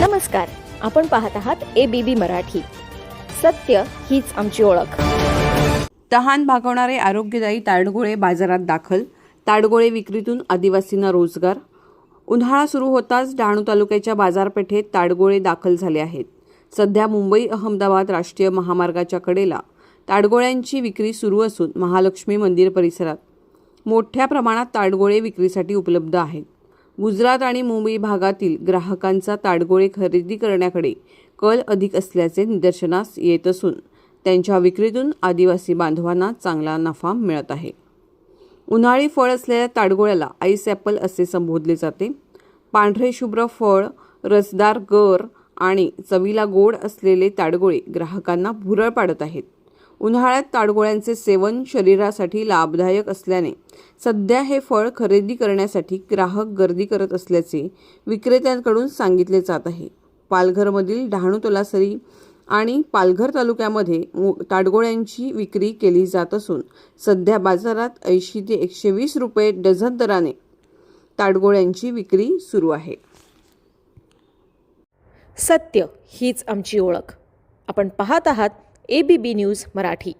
नमस्कार आपण पाहत आहात ए बी बी मराठी. सत्य हीच आमची ओळख. तहान भागवणारे आरोग्यदायी ताडगोळे बाजारात दाखल. ताडगोळे विक्रीतून आदिवासींना रोजगार. उन्हाळा सुरू होताच डहाणू तालुक्याच्या बाजारपेठेत ताडगोळे दाखल झाले आहेत. सध्या मुंबई अहमदाबाद राष्ट्रीय महामार्गाच्या कडेला ताडगोळ्यांची विक्री सुरू असून महालक्ष्मी मंदिर परिसरात मोठ्या प्रमाणात ताडगोळे विक्रीसाठी उपलब्ध आहेत. गुजरात आणि मुंबई भागातील ग्राहकांचा ताडगोळे खरेदी करण्याकडे कल अधिक असल्याचे निदर्शनास येत असून त्यांच्या विक्रीतून आदिवासी बांधवांना चांगला नफा मिळत आहे. उन्हाळी फळ असलेल्या ताडगोळ्याला आईस ॲपल असे संबोधले जाते. पांढरे शुभ्र फळ रसदार गर आणि चवीला गोड असलेले ताडगोळे ग्राहकांना भुरळ पाडत आहेत. उन्हाळ्यात ताडगोळ्यांचे सेवन शरीरासाठी लाभदायक असल्याने सध्या हे फळ खरेदी करण्यासाठी ग्राहक गर्दी करत असल्याचे विक्रेत्यांकडून सांगितले जात आहे. पालघरमधील डहाणू तलासरी आणि पालघर तालुक्यामध्ये ताडगोळ्यांची विक्री केली जात असून सध्या बाजारात ऐंशी ते एकशे वीस रुपये डझन दराने ताडगोळ्यांची विक्री सुरू आहे. सत्य हीच आमची ओळख. आपण पाहत आहात A B B news Marathi.